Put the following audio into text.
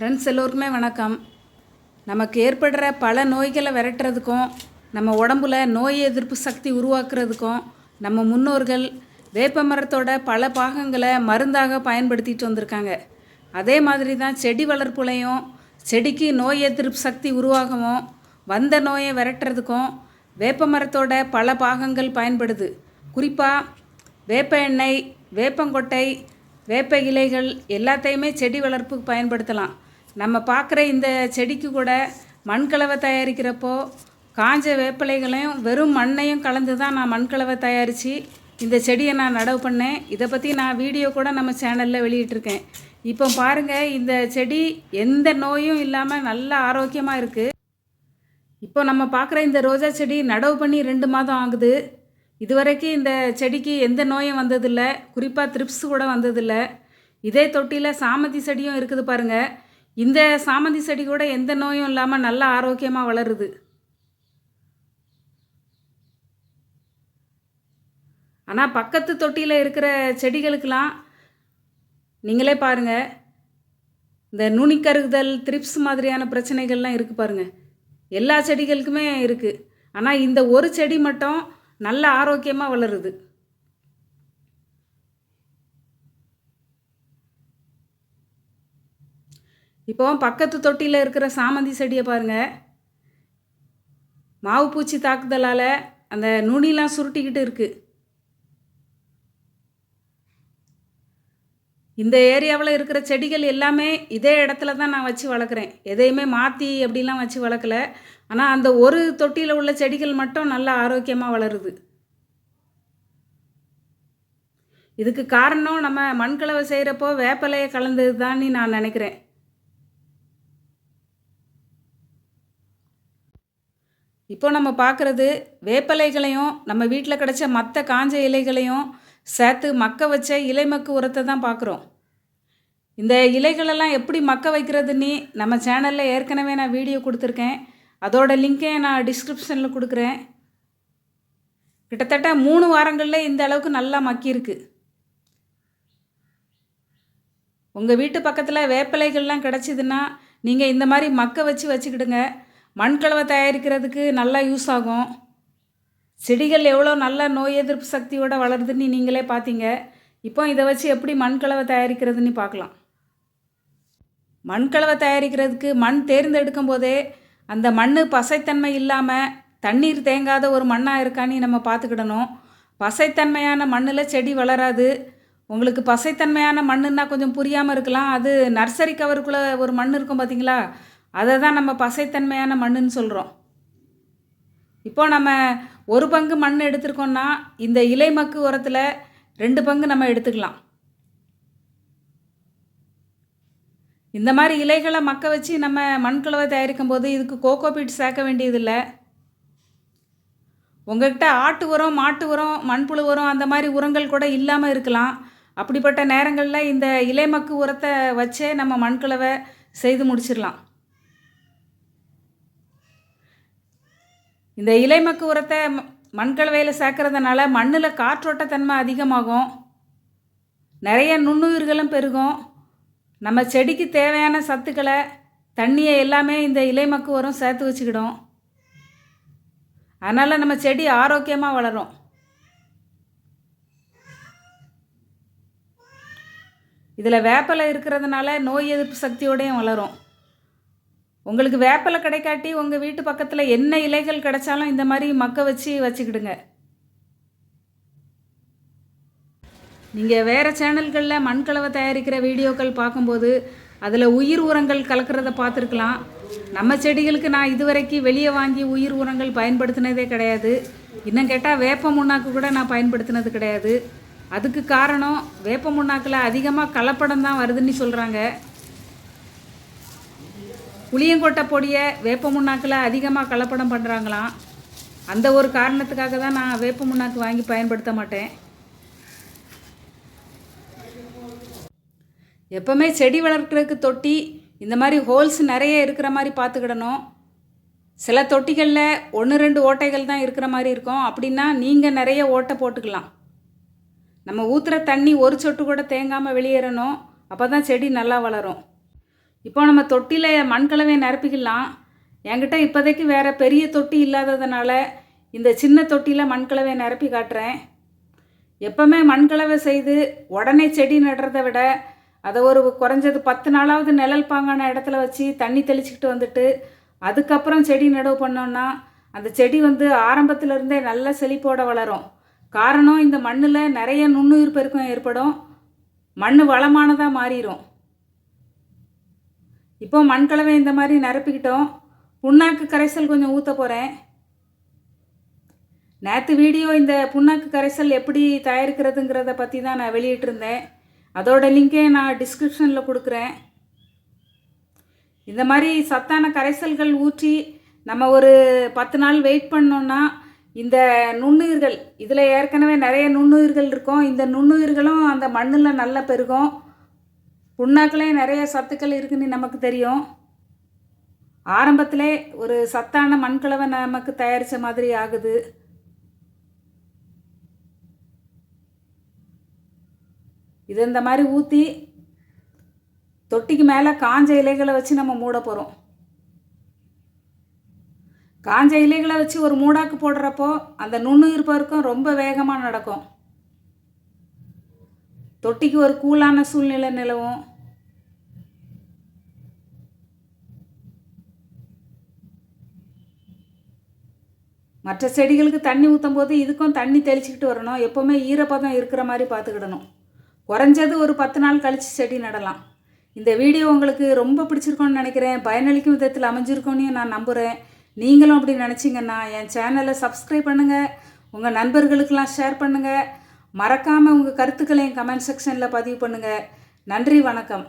Friends எல்லோருக்குமே வணக்கம். நமக்கு ஏற்படுற பல நோய்களை விரட்டுறதுக்கும் நம்ம உடம்புல நோய் எதிர்ப்பு சக்தி உருவாக்குறதுக்கும் நம்ம முன்னோர்கள் வேப்ப மரத்தோட பல பாகங்களை மருந்தாக பயன்படுத்திட்டு வந்திருக்காங்க. அதே மாதிரி தான் செடி வளர்ப்புலையும் செடிக்கு நோய் எதிர்ப்பு சக்தி உருவாகவும் வந்த நோயை விரட்டுறதுக்கும் வேப்ப மரத்தோட பல பாகங்கள் பயன்படுது. குறிப்பாக வேப்ப எண்ணெய் வேப்பங்கொட்டை வேப்ப இலைகள் எல்லாத்தையுமே செடி வளர்ப்புக்கு பயன்படுத்தலாம். நம்ம பார்க்குற இந்த செடிக்கு கூட மண்கலவை தயாரிக்கிறப்போ காஞ்ச வேப்பிலைகளையும் வெறும் மண்ணையும் கலந்து தான் நான் மண்கலவை தயாரித்து இந்த செடியை நான் நடவு பண்ணேன். இதை பற்றி நான் வீடியோ கூட நம்ம சேனலில் வெளியிட்டிருக்கேன். இப்போ பாருங்கள் இந்த செடி எந்த நோயும் இல்லாமல் நல்ல ஆரோக்கியமாக இருக்குது இப்போ நம்ம பார்க்குற இந்த ரோஜா செடி நடவு பண்ணி ரெண்டு மாதம் ஆகுது. இதுவரைக்கும் இந்த செடிக்கு எந்த நோயும் வந்ததில்லை. குறிப்பாக த்ரிப்ஸ் கூட வந்ததில்லை. இதே தொட்டியில் சாமந்தி செடியும் இருக்குது பாருங்கள் இந்த சாமந்தி செடி கூட எந்த நோயும் இல்லாமல் நல்லா ஆரோக்கியமாக வளருது. ஆனால் பக்கத்து தொட்டியில் இருக்கிற செடிகளுக்கெல்லாம் நீங்களே பாருங்கள் இந்த நுனிக்கருகுதல் த்ரிப்ஸ் மாதிரியான பிரச்சனைகள்லாம் இருக்குது பாருங்கள் எல்லா செடிகளுக்குமே இருக்குது ஆனால் இந்த ஒரு செடி மட்டும் நல்ல ஆரோக்கியமாக வளருது. இப்போ பக்கத்து தொட்டியில் இருக்கிற சாமந்தி செடியை பாருங்கள் மாவு பூச்சி தாக்குதலால் அந்த நுனிலாம் சுருட்டிக்கிட்டு இருக்குது இந்த ஏரியாவில் இருக்கிற செடிகள் எல்லாமே இதே இடத்துல தான் நான் வச்சு வளர்க்குறேன். எதையுமே மாற்றி அப்படிலாம் வச்சு வளர்க்கல. ஆனால் அந்த ஒரு தொட்டியில் உள்ள செடிகள் மட்டும் நல்லா ஆரோக்கியமாக வளருது. இதுக்கு காரணம் நம்ம மண்கலவை செய்கிறப்போ வேப்பலையை கலந்தது தான் நான் நினைக்கிறேன். இப்போ நம்ம பார்க்குறது வேப்பலைகளையும் நம்ம வீட்டில் கிடச்ச மற்ற காஞ்ச இலைகளையும் சேர்த்து மக்க வச்ச இலைமக்கு உரத்தை தான் பார்க்குறோம். இந்த இலைகளெல்லாம் எப்படி மக்க வைக்கிறதுன்னு நம்ம சேனலில் ஏற்கனவே நான் வீடியோ கொடுத்துருக்கேன். அதோட லிங்கை நான் டிஸ்கிரிப்ஷனில் கொடுக்குறேன். கிட்டத்தட்ட மூணு வாரங்களில் இந்த அளவுக்கு நல்லா மக்கியிருக்கு. உங்கள் வீட்டு பக்கத்தில் வேப்பிலைகள்லாம் கிடச்சிதுன்னா நீங்கள் இந்த மாதிரி மக்க வச்சு வச்சுக்கிடுங்க. மண்கலவை தயாரிக்கிறதுக்கு நல்லா யூஸ் ஆகும். செடிகள் எவ்வளோ நல்ல நோய் எதிர்ப்பு சக்தியோடு வளருதுன்னு நீங்களே பார்த்தீங்க இப்போ இதை வச்சு எப்படி மண்கலவை தயாரிக்கிறதுன்னு பார்க்கலாம் மண்கலவை தயாரிக்கிறதுக்கு மண் தேர்ந்தெடுக்கும் போதே அந்த மண் பசைத்தன்மை இல்லாமல் தண்ணீர் தேங்காத ஒரு மண்ணாக இருக்கான்னு நம்ம பார்த்துக்கிடணும் பசைத்தன்மையான மண்ணில் செடி வளராது. உங்களுக்கு பசைத்தன்மையான மண்ணுன்னா கொஞ்சம் புரியாமல் இருக்கலாம். அது நர்சரி கவருக்குள்ளே ஒரு மண் இருக்கும் பார்த்தீங்களா அதை தான் நம்ம பசைத்தன்மையான மண்ணுன்னு சொல்கிறோம் இப்போ நம்ம ஒரு பங்கு மண் எடுத்திருக்கோம்னா இந்த இலை மக்கு உரத்தில் ரெண்டு பங்கு நம்ம எடுத்துக்கலாம். இந்த மாதிரி இலைகளை மக்க வச்சு நம்ம மண்கலவை தயாரிக்கும் போது இதுக்கு கோகோ பீட் சேர்க்க வேண்டியதில்லை. உங்கள்கிட்ட ஆட்டு உரம் மாட்டு உரம் மண்புழு உரம் அந்த மாதிரி உரங்கள் கூட இல்லாமல் இருக்கலாம். அப்படிப்பட்ட நேரங்களில் இந்த இலைமக்கு உரத்தை வச்சே நம்ம மண்கலவை செய்து முடிச்சிடலாம். இந்த இலைமக்கு உரத்தை ம- மண்கலவையில் சேர்க்குறதுனால மண்ணில் காற்றோட்டத்தன்மை அதிகமாகும். நிறைய நுண்ணுயிர்களும் பெருகும். நம்ம செடிக்கு தேவையான சத்துக்களை தண்ணியை எல்லாமே இந்த இலைமக்கு உரம் சேர்த்து வச்சுக்கிடும். அதனால் நம்ம செடி ஆரோக்கியமாக வளரும். இதில் வேப்பலை இருக்கிறதுனால நோய் எதிர்ப்பு சக்தியோடையும் வளரும். உங்களுக்கு வேப்பலை கிடைக்காட்டி உங்கள் வீட்டு பக்கத்தில் என்ன இலைகள் கிடைச்சாலும் இந்த மாதிரி மக்க வச்சு வச்சுக்கிடுங்க. நீங்கள் வேறு சேனல்களில் மண்கலவை தயாரிக்கிற வீடியோக்கள் பார்க்கும்போது அதில் உயிர் உரங்கள் கலக்கிறத பார்த்துருக்கலாம். நம்ம செடிகளுக்கு நான் இதுவரைக்கும் வெளியே வாங்கி உயிர் உரங்கள் பயன்படுத்தினதே கிடையாது. இன்னும் கேட்டால் வேப்ப முன்னாக்கு கூட நான் பயன்படுத்தினது கிடையாது. அதுக்கு காரணம் வேப்ப முன்னாக்கில் அதிகமாக கலப்படம் தான் வருதுன்னு சொல்கிறாங்க புளியங்கொட்டை பொடியை வேப்ப முன்னாக்கில் அதிகமாக கலப்படம் பண்ணுறாங்களாம் அந்த ஒரு காரணத்துக்காக தான் நான் வேப்ப முன்னாக்கு வாங்கி பயன்படுத்த மாட்டேன். எப்போவுமே செடி வளர்க்குறதுக்கு தொட்டி இந்த மாதிரி ஹோல்ஸ் நிறைய இருக்கிற மாதிரி பார்த்துக்கிடணும். சில தொட்டிகளில் ஒன்று ரெண்டு ஓட்டைகள் தான் இருக்கிற மாதிரி இருக்கும். அப்படின்னா நீங்கள் நிறைய ஓட்டை போட்டுக்கலாம். நம்ம ஊற்றுற தண்ணி ஒரு சொட்டு கூட தேங்காமல் வெளியேறணும். அப்போ தான் செடி நல்லா வளரும். இப்போ நம்ம தொட்டியில் மண்கலவையை நிரப்பிக்கலாம். என்கிட்ட இப்போதைக்கு வேறு பெரிய தொட்டி இல்லாததுனால இந்த சின்ன தொட்டியில் மண்கலவையை நிரப்பி காட்டுறேன். எப்போவுமே மண்கலவை செய்து உடனே செடி நடுறதை விட அதை ஒரு குறைஞ்சது பத்து நாளாவது நிழல் பாங்கான இடத்துல வச்சு தண்ணி தெளிச்சுக்கிட்டு வந்துட்டு அதுக்கப்புறம் செடி நடவு பண்ணோன்னா அந்த செடி வந்து ஆரம்பத்துல இருந்தே நல்ல செழிப்போட வளரும். காரணம் இந்த மண்ணில் நிறைய நுண்ணுயிர் பெருக்கம் ஏற்படும். மண் வளமானதாக மாறிடும் இப்போ மண்கலவை இந்த மாதிரி நிரப்பிக்கிட்டோம். புண்ணாக்கு கரைசல் கொஞ்சம் ஊற்ற போகிறேன் நேற்று வீடியோ இந்த புண்ணாக்கு கரைசல் எப்படி தயாரிக்கிறதுங்கிறத பற்றி தான் நான் வெளியிட்டிருந்தேன். அதோட லிங்கை நான் டிஸ்கிரிப்ஷனில் கொடுக்குறேன். இந்த மாதிரி சத்தான கரைசல்கள் ஊற்றி நம்ம ஒரு பத்து நாள் வெயிட் பண்ணோன்னா இந்த நுண்ணுயிர்கள் இதில் ஏற்கனவே நிறைய நுண்ணுயிர்கள் இருக்கும். இந்த நுண்ணுயிர்களும் அந்த மண்ணில் நல்லா பெருகும். புண்ணாக்குலேயும் நிறைய சத்துக்கள் இருக்குன்னு நமக்கு தெரியும். ஆரம்பத்திலே ஒரு சத்தான மண்கலவை நமக்கு தயாரித்த மாதிரி ஆகுது. இது இந்த மாதிரி ஊற்றி தொட்டிக்கு மேலே காஞ்ச இலைகளை வச்சு நம்ம மூட போகிறோம் காஞ்ச இலைகளை வச்சு ஒரு மூடாக்கு போடுறப்போ அந்த நுண்ணுயிர் பெருக்கம் ரொம்ப வேகமாக நடக்கும். தொட்டிக்கு ஒரு கூலான சூழ்நிலை நிலவும். மற்ற செடிகளுக்கு தண்ணி ஊற்றும் போது இதுக்கும் தண்ணி தெளிச்சுக்கிட்டு வரணும். எப்போவுமே ஈரப்பதம் இருக்கிற மாதிரி பார்த்துக்கிடணும். குறைஞ்சது ஒரு பத்து நாள் கழித்து செடி நடலாம். இந்த வீடியோ உங்களுக்கு ரொம்ப பிடிச்சிருக்கோன்னு நினைக்கிறேன். பயனளிக்கும் விதத்தில் அமைஞ்சிருக்கோன்னு நான் நம்புகிறேன் நீங்களும் அப்படி நினச்சிங்கன்னா என் சேனலை சப்ஸ்கிரைப் பண்ணுங்கள் உங்கள் நண்பர்களுக்கெல்லாம் ஷேர் பண்ணுங்கள் மறக்காமல் உங்கள் கருத்துக்களை என் கமெண்ட் செக்ஷனில் பதிவு பண்ணுங்கள் நன்றி வணக்கம்.